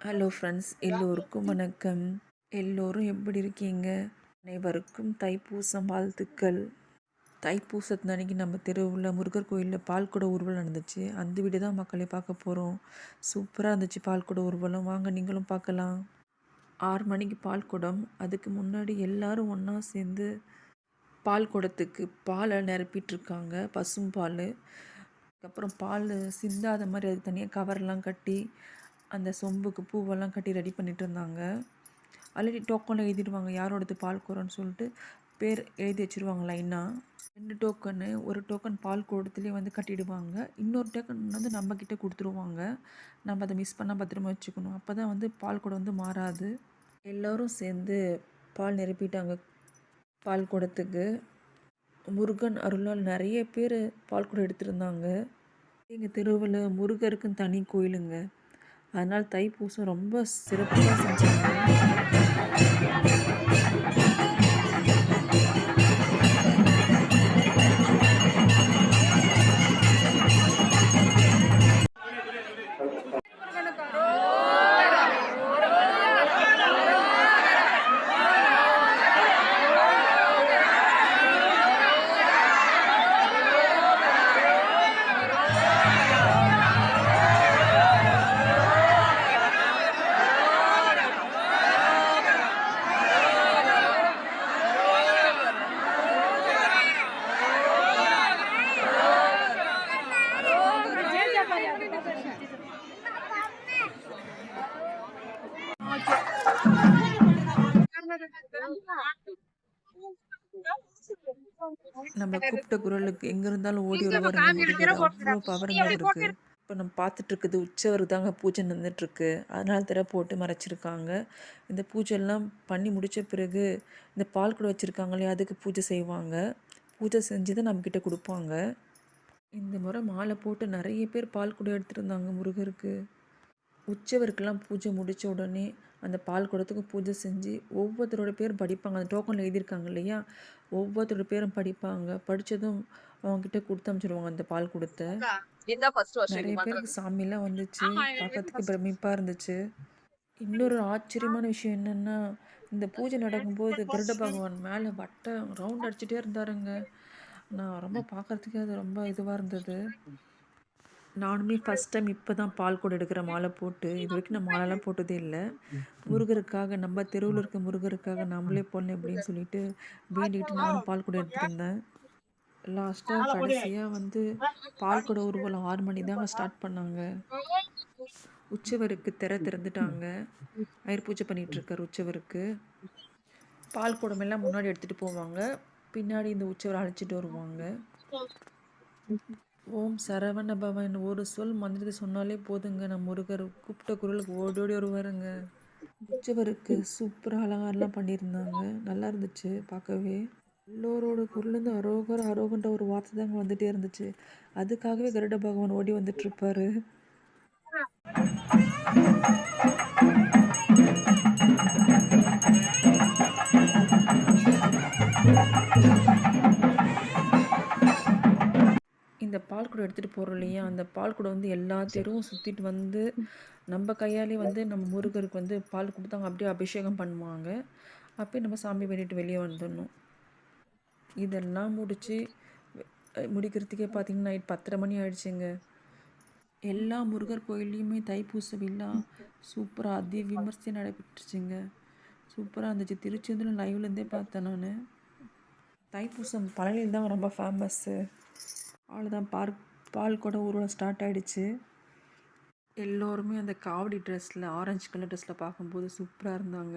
Hello friends எல்லோருக்கும் வணக்கம். எல்லோரும் எப்படி இருக்கீங்க? அனைவருக்கும் தைப்பூசம் வாழ்த்துக்கள். தைப்பூசத்து அன்னைக்கு நம்ம தெருவில் முருகர் கோயிலில் பால்குட ஊர்வலம் நடந்துச்சு. அந்த வீடு தான் மக்களை பார்க்க போகிறோம் சூப்பராக இருந்துச்சு பால்குட ஊர்வலம். வாங்க நீங்களும் பார்க்கலாம். ஆறு மணிக்கு பால்குடம். அதுக்கு முன்னாடி எல்லாரும் ஒன்றா சேர்ந்து பால் குடத்துக்கு பாலை நிரப்பிட்டுருக்காங்க. பசும்பால் அதுக்கப்புறம் பால் சிந்தாத மாதிரி அது தனியாக கவர்லாம் கட்டி அந்த சொம்புக்கு பூவெல்லாம் கட்டி ரெடி பண்ணிட்டு இருந்தாங்க ஆல்ரெடி டோக்கனில் எழுதிடுவாங்க யாரோடது பால் குறோன்னு சொல்லிட்டு பேர் எழுதி வச்சுருவாங்க லைனாக ரெண்டு டோக்கனு ஒரு டோக்கன் பால் கூடத்துலேயே வந்து கட்டிடுவாங்க. இன்னொரு டோக்கன் வந்து நம்மக்கிட்ட கொடுத்துருவாங்க. நம்ம அதை மிஸ் பண்ணால் பத்திரமா வச்சுக்கணும். அப்போ தான் வந்து பால் குடம் வந்து மாறாது. எல்லோரும் சேர்ந்து பால் நிரப்பிட்டாங்க பால் குடத்துக்கு. முருகன் அருளால் நிறைய பேர் பால் குடம் எடுத்திருந்தாங்க. எங்கள் தெருவில் முருகருக்குன்னு தனி கோயிலுங்க. அதனால் தைப்பூசம் ரொம்ப சிறப்பாக செஞ்சாங்க. நம்ம கூப்பிட்ட குரலுக்கு எங்கே இருந்தாலும் ஓடி முருகர் அவ்வளோ பவருங்க இருக்கு இப்போ நம்ம பார்த்துட்டு இருக்குது உற்சவர் தாங்க பூஜை நடந்துட்டுருக்கு. அதனால திரை போட்டு மறைச்சிருக்காங்க. இந்த பூஜைலாம் பண்ணி முடித்த பிறகு இந்த பால் கூட வச்சுருக்காங்க இல்லையா அதுக்கு பூஜை செய்வாங்க. பூஜை செஞ்சு தான் நம்மக்கிட்ட கொடுப்பாங்க. இந்த முறை மாலை போட்டு நிறைய பேர் பால் கூட எடுத்துருந்தாங்க முருகருக்கு. உற்சவருக்கெல்லாம் பூஜை முடித்த உடனே அந்த பால் குடத்துக்கும் பூஜை செஞ்சு ஒவ்வொருத்தரோட பேரும் படிப்பாங்க. அந்த டோக்கனில் எழுதியிருக்காங்க இல்லையா? ஒவ்வொருத்தரோட பேரும் படிப்பாங்க. படித்ததும் அவங்கக்கிட்ட கொடுத்து அனுப்பிச்சிடுவாங்க அந்த பால் கொடுத்த. நிறைய. பேருக்கு சாமிலாம் வந்துச்சு. பார்க்கறதுக்கு பிரமிப்பாக இருந்துச்சு. இன்னொரு ஆச்சரியமான விஷயம் என்னென்னா இந்த பூஜை நடக்கும்போது கருட பகவான் மேலே வட்டம் ரவுண்ட் அடிச்சுட்டே இருந்தாருங்க. நான் ரொம்ப பார்க்கறதுக்கே அது ரொம்ப இதுவாக இருந்தது. நானுமே ஃபஸ்ட் டைம் இப்போ தான் பால் கூட எடுக்கிற மாலை போட்டு இது வரைக்கும் நான் மாலைலாம் போட்டதே இல்லை. முருகருக்காக நம்ம தெருவில் இருக்க முருகருக்காக நம்மளே போடணும் அப்படின்னு சொல்லிட்டு வேண்டிக்கிட்டு நானும் பால் கூட எடுத்துருந்தேன் லாஸ்ட்டாக கடைசியாக வந்து பால் கூட ஊர்வலம் ஆறு மணி தாங்க ஸ்டார்ட் பண்ணாங்க. உச்சவருக்கு திற திறந்துட்டாங்க. அயர் பூஜை பண்ணிட்டு உச்சவருக்கு பால் குடம் எல்லாம் முன்னாடி எடுத்துகிட்டு போவாங்க. பின்னாடி இந்த உச்சவரை அழைச்சிட்டு வருவாங்க. ஓம் சரவண பவன் ஒரு சொல் மந்திரத்தை சொன்னாலே போதுங்க. நம்ம முருகர் கூப்பிட்ட குரலுக்கு ஓடி ஓடி வருவாருங்க. உச்சவருக்கு சூப்பராக அலங்காரம்லாம் பண்ணியிருந்தாங்க. நல்லா இருந்துச்சு பார்க்கவே. எல்லோரோட குரலேருந்து அரோகர் அரோகன்ற ஒரு வார்த்தை தாங்க வந்துட்டே இருந்துச்சு. அதுக்காகவே கருட பகவான் ஓடி வந்துட்டு பால் குடம் எடுத்துகிட்டு போகிறோம் இல்லையா? அந்த பால் குடம் வந்து எல்லா தெருவும் சுற்றிட்டு வந்து நம்ம கையாலே வந்து நம்ம முருகருக்கு வந்து பால் கொடுத்தாங்க. அப்படியே அபிஷேகம் பண்ணுவாங்க. அப்படியே நம்ம சாமி வேண்டிட்டு வெளியே வந்துடணும். இதெல்லாம் முடித்து முடிக்கிறதுக்கே பார்த்தீங்கன்னா நைட் பத்தரை மணி ஆயிடுச்சுங்க. எல்லா முருகர் கோயில்லையுமே தைப்பூச விழா சூப்பராக அதி விமர்சையாக நடைபெற்றுச்சுங்க. சூப்பராக இருந்துச்சு. திருச்செந்தூர் லைவ்லேருந்தே பார்த்தேன் நான். தைப்பூசம் பழனியில் தான் ரொம்ப ஃபேமஸ்ஸு அவ்வளோதான் பால் பால் கூட ஊர்வலம் ஸ்டார்ட் ஆகிடுச்சு எல்லோருமே அந்த காவடி ட்ரெஸ்ஸில் ஆரஞ்சு கலர் ட்ரெஸ்ஸில் பார்க்கும்போது சூப்பராக இருந்தாங்க.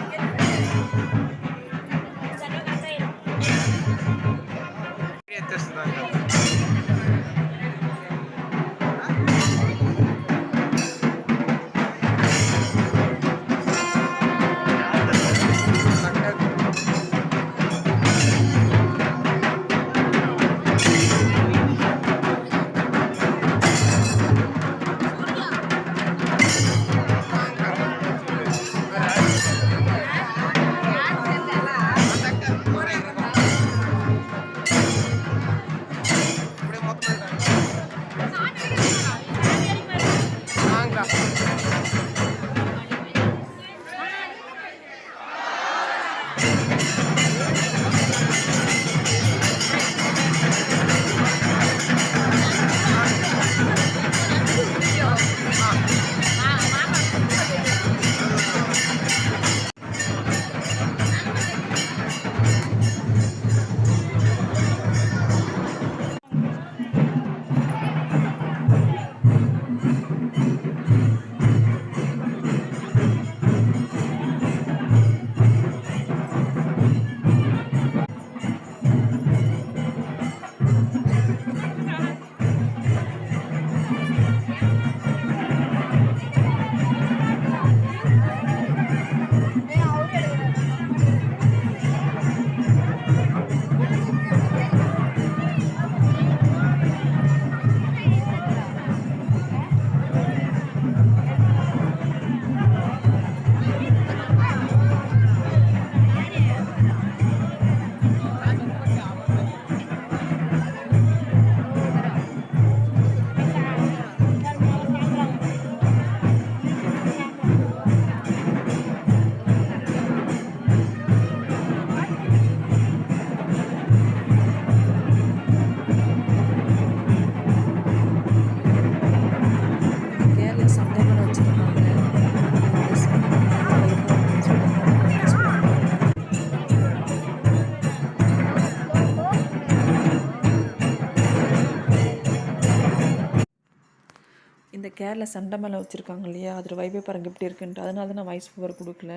கேரளா சண்டை மேலே வச்சுருக்காங்க இல்லையா? அதில் வைபே பாருங்கள் எப்படி இருக்குன்ட்டு. அதனால தான் நான் வாய்ஸ் ஓவர் கொடுக்கல.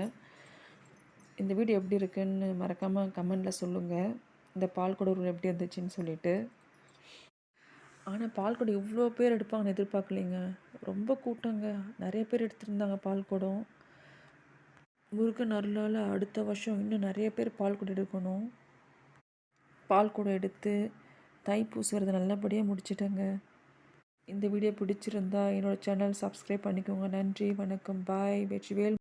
இந்த வீடியோ எப்படி இருக்குன்னு மறக்காமல் கமெண்டில் சொல்லுங்கள் இந்த பால் உருவம் எப்படி இருந்துச்சுன்னு சொல்லிட்டு. ஆனால் பால்குடம் இவ்வளோ பேர் எடுப்பாங்கன்னு எதிர்பார்க்கலைங்க. ரொம்ப கூட்டங்க. நிறைய பேர் எடுத்திருந்தாங்க பால்குடம். முருகன் அருளால் அடுத்த வருஷம் இன்னும் நிறைய பேர் பால் குடம் எடுக்கணும். பால்குடம் எடுத்து தைப்பூசி வரதை நல்லபடியாக முடிச்சிட்டேங்க. இந்த வீடியோ பிடிச்சிருந்தா என்னோடய சேனல் சப்ஸ்கிரைப் பண்ணிக்கோங்க. நன்றி வணக்கம் பாய் வெற்றிவேல்